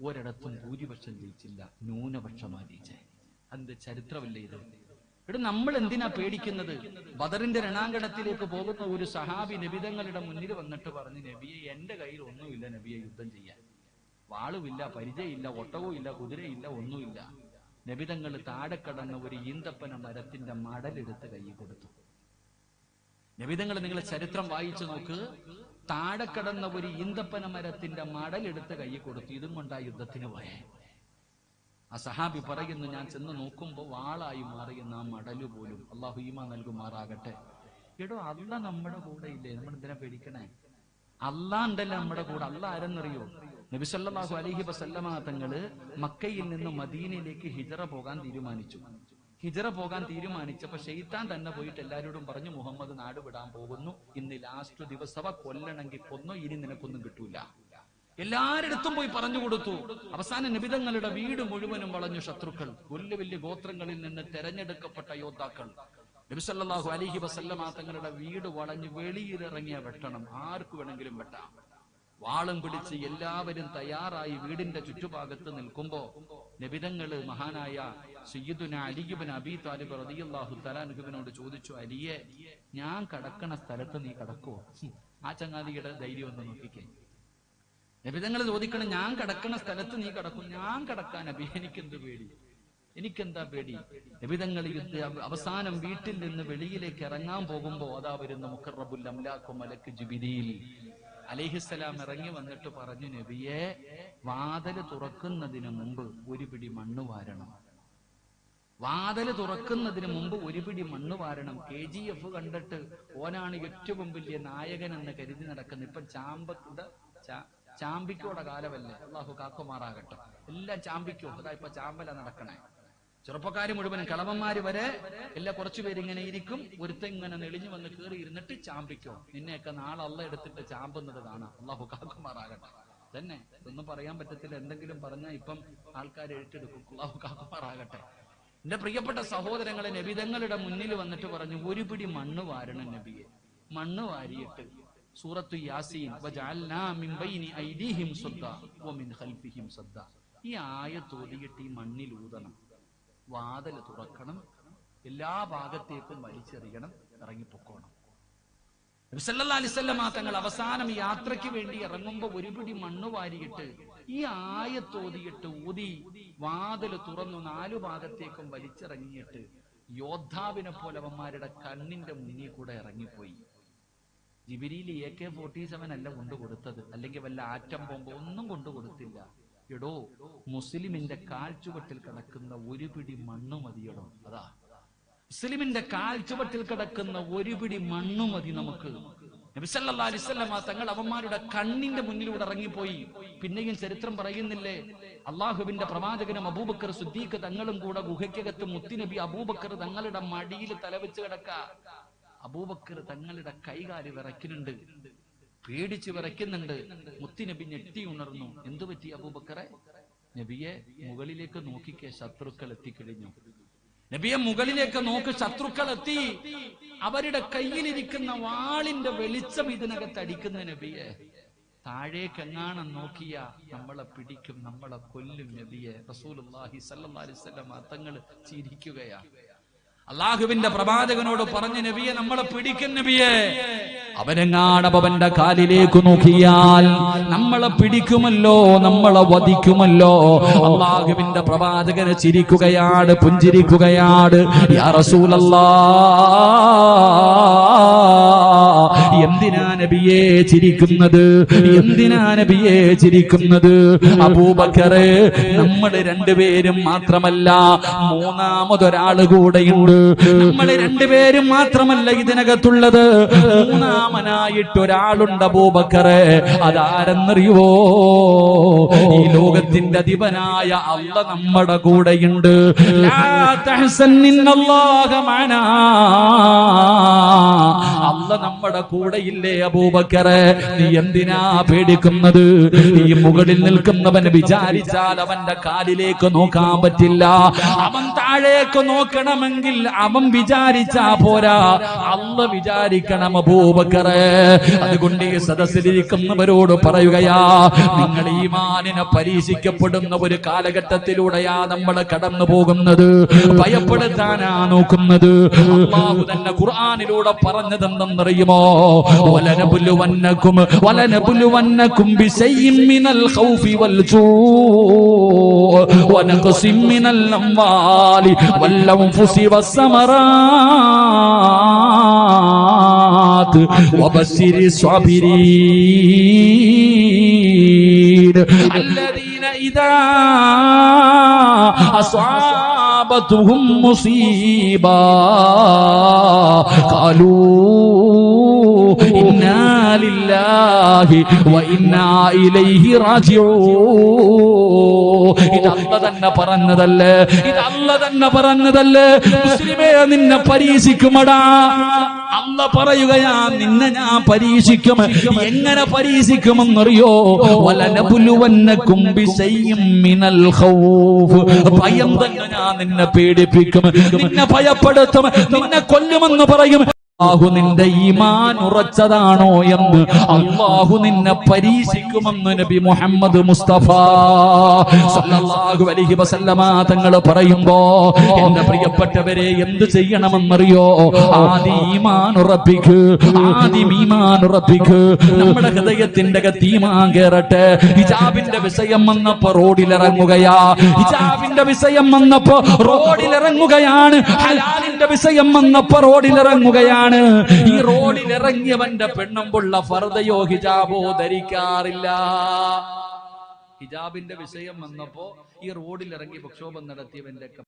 ഒരിടത്തും ഭൂരിപക്ഷം ജയിച്ചില്ല. ന്യൂനപക്ഷമാ ജയിച്ചേ അതിന്റെ ചരിത്രമല്ലേ ഇത്? ഇവിടെ നമ്മൾ എന്തിനാ പേടിക്കുന്നത്? ബദറിന്റെ രണാങ്കണത്തിലേക്ക് പോകുന്ന ഒരു സഹാബി നബിതങ്ങളുടെ മുന്നിൽ വന്നിട്ട് പറഞ്ഞു നബിയെ എന്റെ കയ്യിൽ ഒന്നുമില്ല നബിയെ യുദ്ധം ചെയ്യാൻ. വാളുമില്ല പരിചയമില്ല ഒട്ടവും ഇല്ല കുതിരയില്ല ഒന്നുമില്ല. നബിതങ്ങൾ താഴെ കടന്ന ഒരു ഈന്തപ്പന മരത്തിന്റെ മടലെടുത്ത് കൈ കൊടുത്തു. നബിതങ്ങൾ നിങ്ങളെ ചരിത്രം വായിച്ചു നോക്ക്. താഴെ കിടന്ന ഒരു ഈന്തപ്പന മരത്തിന്റെ മടലെടുത്ത് കൈ കൊടുത്തു. ഇതും കൊണ്ടാ യുദ്ധത്തിന് പോയേ. ആ സഹാബി പറയുന്നു ഞാൻ ചെന്ന് നോക്കുമ്പോൾ വാളായി മാറിയുന്ന ആ മടൽ പോലും അള്ളാഹു ഈമ നൽകുമാറാകട്ടെ. എടോ അല്ല നമ്മുടെ കൂടെ ഇല്ലേ? നമ്മൾ എന്തിനാ പേടിക്കണേ? അല്ലാ ഉണ്ടല്ലോ നമ്മുടെ കൂടെ? അല്ല ആരെന്നറിയോ? നബിസല്ലാഹു അലഹി വസല്ലമ തങ്ങൾ മക്കയിൽ നിന്ന് മദീനയിലേക്ക് ഹിജറ പോകാൻ തീരുമാനിച്ചു. ഹിജറ പോകാൻ തീരുമാനിച്ചപ്പോ ഷെയ്ത്താൻ തന്നെ പോയിട്ട് എല്ലാരോടും പറഞ്ഞു മുഹമ്മദ് നാട് വിടാൻ പോകുന്നു. ഇന്ന് ലാസ്റ്റ് ദിവസവ കൊല്ലണമെങ്കിൽ കൊന്നോ ഇനി നിനക്കൊന്നും കിട്ടൂല. എല്ലാരിടത്തും പോയി പറഞ്ഞു കൊടുത്തു. അവസാന നിബിതങ്ങളുടെ വീട് മുഴുവനും വളഞ്ഞു ശത്രുക്കൾ വലിയ വലിയ ഗോത്രങ്ങളിൽ നിന്ന് തെരഞ്ഞെടുക്കപ്പെട്ട യോദ്ധാക്കൾ. നബിസല്ലാഹു അലിഹി വസല്ലമ തങ്ങളുടെ വീട് വളഞ്ഞു വെളിയിലിറങ്ങിയ വെട്ടണം. ആർക്ക് വേണമെങ്കിലും വെട്ടാം. വാളും പിടിച്ച് എല്ലാവരും തയ്യാറായി വീടിന്റെ ചുറ്റുഭാഗത്ത് നിൽക്കുമ്പോ നബിതങ്ങൾ മഹാനായ സയ്യിദുന അലിഗുബൻ അബി താലിബ് റതിയല്ലാഹു തലാനുഹുബിനോട് ചോദിച്ചു അലിയെ ഞാൻ കടക്കണ സ്ഥലത്ത് നീ കടക്കുവോ? ആ ചങ്ങാതിയുടെ ധൈര്യം ഒന്ന് നോക്കിക്കേ. നബിതങ്ങൾ ചോദിക്കണം ഞാൻ കടക്കണ സ്ഥലത്ത് നീ കടക്കും ഞാൻ കടക്കാൻ അബി എനിക്കെന്ത് പേടി? എനിക്കെന്താ പേടി? നബിതങ്ങൾ യുദ്ധ അവസാനം വീട്ടിൽ നിന്ന് വെളിയിലേക്ക് ഇറങ്ങാൻ പോകുമ്പോ അതാ വരുന്ന മുഖറബുൽ അംലാഖു മലക്ക് ജിബിരിയിൽ അലിഹിസ്സലാം ഇറങ്ങി വന്നിട്ട് പറഞ്ഞു നബിയെ വാതൽ തുറക്കുന്നതിന് മുമ്പ് ഒരു പിടി മണ്ണ് വാരണം. വാതൽ തുറക്കുന്നതിന് മുമ്പ് ഒരു പിടി മണ്ണ് വാരണം. കെ ജി എഫ് കണ്ടിട്ട് ഓനാണ് ഏറ്റവും വലിയ നായകൻ എന്ന് കരുതി നടക്കുന്നത് ഇപ്പൊ ചാമ്പത്തിന്റെ ചാമ്പിക്കോടെ കാലമല്ലേ? അള്ളാഹു കാക്കുമാറാകട്ടെ. എല്ലാം ചാമ്പിക്കോ. അതാ ഇപ്പൊ ചാമ്പല നടക്കണേ. ചെറുപ്പക്കാര് മുഴുവൻ കളവന്മാര് വരെ എല്ലാ കുറച്ചു പേരിങ്ങനെ ഇരിക്കും. ഒരുത്തൻ ഇങ്ങനെ നെളിഞ്ഞു വന്ന് കയറി ഇരുന്നിട്ട് ചാമ്പിക്കോ. നിന്നെയൊക്കെ നാളെ അള്ള എടുത്തിട്ട് ചാമ്പുന്നത് കാണാം. അള്ളാഹു കാക്കുമാറാകട്ടെ. തന്നെ ഒന്നും പറയാൻ പറ്റത്തില്ല. എന്തെങ്കിലും പറഞ്ഞാൽ ഇപ്പം ആൾക്കാർ ഏറ്റെടുക്കും അള്ളാഹു കാക്കുമാറാകട്ടെ. എന്റെ പ്രിയപ്പെട്ട സഹോദരങ്ങളെ നബിതങ്ങളുടെ മുന്നിൽ വന്നിട്ട് പറഞ്ഞു ഒരു പിടി മണ്ണ് വാരണം നബിയെ. മണ്ണ് വാരിയിട്ട് സൂറത്തു യാസീൻ ഈ ആയ ഓതിയിട്ട് ഈ മണ്ണിൽ ഊതണം. വാതിൽ തുറക്കണം. എല്ലാ ഭാഗത്തേക്കും വലിച്ചെറിയണം. ഇറങ്ങിപ്പൊക്കോണം. അലിസ്വല്ലാ തങ്ങൾ അവസാനം യാത്രയ്ക്ക് വേണ്ടി ഇറങ്ങുമ്പോ ഒരു പിടി മണ്ണ് വാരിയിട്ട് ഈ ആയത്തോതിയിട്ട് ഊതി വാതിൽ തുറന്നു നാലു ഭാഗത്തേക്കും വലിച്ചിറങ്ങിയിട്ട് യോദ്ധാവിനെ പോലെ അവന്മാരുടെ കണ്ണിന്റെ മുന്നിൽ കൂടെ ഇറങ്ങിപ്പോയി. ജിബിരിയിൽ എ കെ ഫോർട്ടി സെവൻ അല്ല കൊണ്ടു കൊടുത്തത് അല്ലെങ്കിൽ വല്ല ആറ്റം ബോംബ് ഒന്നും കൊണ്ടു കൊടുത്തില്ല എടോ മുസ്ലിമിന്റെ കാൽ ചുവട്ടിൽ കിടക്കുന്ന ഒരു പിടി മണ്ണ് മതിയടോ അതാ. മുസ്ലിമിന്റെ കാൽ ചുവട്ടിൽ കിടക്കുന്ന ഒരു പിടി മണ്ണ് മതി നമുക്ക്. തങ്ങൾ അവന്മാരുടെ കണ്ണിന്റെ മുന്നിലൂടെ ഇറങ്ങിപ്പോയി. പിന്നെയും ചരിത്രം പറയുന്നില്ലേ? അള്ളാഹുവിന്റെ പ്രവാചകനും അബൂബക്കർ സുദ്ദീഖ് തങ്ങളും കൂടെ ഗുഹയ്ക്കകത്ത് മുത്തിനബി അബൂബക്കർ തങ്ങളുടെ മടിയിൽ തലവെച്ച് കിടക്ക. അബൂബക്കർ തങ്ങളുടെ കൈകാൽ വിറയ്ക്കുന്നുണ്ട്. പേടിച്ച് വിറയ്ക്കുന്നുണ്ട്. മുത്തിനബി ഞെട്ടി ഉണർന്നു. എന്തു പറ്റി അബൂബക്കറെ? നബിയെ മുകളിലേക്ക് നോക്കിക്കെ ശത്രുക്കൾ എത്തിക്കഴിഞ്ഞു. നബിയെ മുകളിലേക്ക് നോക്ക് ശത്രുക്കൾ എത്തി. അവരുടെ കയ്യിലിരിക്കുന്ന വാളിന്റെ വെളിച്ചം ഇതിനകത്ത് അടിക്കുന്ന നബിയെ. താഴേക്ക് എങ്ങാണം നോക്കിയ നമ്മളെ പിടിക്കും നമ്മളെ കൊല്ലും നബിയെ. അലൈഹി വസല്ലം തങ്ങൾ ചിരിക്കുകയാ. അള്ളാഹുവിന്റെ പ്രവാചകനോട് പറഞ്ഞ നബിയെ നമ്മളെ പിടിക്കും നബിയെ. അവനെങ്ങാടവന്റെ കാലിലേക്ക് നോക്കിയാൽ നമ്മളെ പിടിക്കുമല്ലോ നമ്മളെ വധിക്കുമല്ലോ. അള്ളാഹുവിന്റെ പ്രവാചകനെ ചിരിക്കുകയാണ് പുഞ്ചിരിക്കുകയാണ്. യാ റസൂലല്ലാ. എന്തിനാ നബിയെ ചിരിക്കുന്നത്? എന്തിനാ നബിയെ ചിരിക്കുന്നത്? അബൂബക്കറെ നമ്മൾ രണ്ടുപേരും മാത്രമല്ല മൂന്നാമതൊരാൾ കൂടെയുണ്ട് നമ്മൾ രണ്ടുപേരും മാത്രമല്ല ഇതിനകത്തുള്ളത്. മൂന്നാമനായിട്ട് ഒരാളുണ്ട് അബൂബക്കറെ. അതാരെന്നറിയുവോ? ഈ ലോകത്തിന്റെ അധിപനായ അല്ല നമ്മുടെ കൂടെയുണ്ട്. അല്ല നമ്മുടെ കൂടെ ഇല്ലേ അബൂബക്കറെ നീ എന്തിനാ പേടിക്കുന്നത്? ഈ മുകളിൽ നിൽക്കുന്നവൻ വിചാരിച്ചാൽ അവന്റെ കാലിലേക്ക് നോക്കാൻ പറ്റില്ല. അവൻ താഴേക്ക് നോക്കണമെങ്കിൽ അവൻ വിചാരിച്ചാ പോരാ. അല്ല വിചാരിക്കണം അബൂബക്കറെ അതുകൊണ്ട് ഈ സദസ്സിലിരിക്കുന്നവരോട് പറയുകയാ നിങ്ങൾ ഈ മാനിനെ പരീക്ഷിക്കപ്പെടുന്ന ഒരു കാലഘട്ടത്തിലൂടെയാ നമ്മൾ കടന്നു പോകുന്നത്. ഭയപ്പെടുത്താനാ നോക്കുന്നത്. അള്ളാഹു തന്നെ ഖുർആനിലൂടെ പറഞ്ഞതെന്തെന്നറിയുമോ വലനബുലുവന്നക്കും വലനബുലുവന്നക്കും ബിശൈഇൻ മിനൽ ഖൗഫി വൽ ജൂ വനഖസിം മിനൽ അംവാലി വൽ അൻഫുസി വസ്സമറാത്ത് വബശ്ശിരി الصابرين الذين إذا أصابتهم مصيبة. قالوا إنا لله وإنا إليه راجعون. ഇത് അല്ല തന്നെ പറഞ്ഞതല്ലേ? ഇത് അല്ല തന്നെ പറഞ്ഞതല്ലേ? മുസ്ലിമേ നിന്നെ പരീക്ഷിക്കുമടാ. അല്ല പറയുകയാ നിന്നെ ഞാൻ പരീക്ഷിക്കും. എങ്ങനെ പരീക്ഷിക്കുമെന്നറിയോ? വലനപുലുവന്നക്കും മിനൽ ഖൗഫ്. ഭയം തന്നെ ഞാൻ നിന്നെ പേടിപ്പിക്കും നിന്നെ ഭയപ്പെടുത്തും. നിന്നെ കൊല്ലുമെന്ന് പറയും. അള്ളാഹു നിന്റെ ഈമാൻ ഉറച്ചതാണോ എന്ന് അള്ളാഹു നിന്നെ പരീക്ഷിക്കുമെന്ന് നബി മുഹമ്മദ് മുസ്തഫ സല്ലല്ലാഹു അലൈഹി വസല്ലമ തങ്ങൾ പറയുമ്പോ എന്റെ പ്രിയപ്പെട്ടവരെ എന്ത് ചെയ്യണമെന്നറിയോ? ആദി ഈമാൻ ഉറപ്പിക്ക് ആദി ഈമാൻ ഉറപ്പിക്ക്. നമ്മുടെ ഹൃദയത്തിന്റെ അകത്ത് കേറട്ടെ. ഹിജാബിന്റെ വിഷയം വന്നപ്പോ റോഡിലിറങ്ങുകയാ ഹിജാബിന്റെ വിഷയം വന്നപ്പോ റോഡിലിറങ്ങുകയാണ് ഹലാലിന്റെ വിഷയം വന്നപ്പോ റോഡിലിറങ്ങുകയാണ് ഈ റോഡിൽ ഇറങ്ങിയവന്റെ പെണ്ണമ്പുള്ള ഫർദയോ ഹിജാബോ ധരിക്കാറില്ല. ഹിജാബിന്റെ വിഷയം വന്നപ്പോ ഈ റോഡിൽ ഇറങ്ങി പ്രക്ഷോഭം നടത്തിയവന്റെ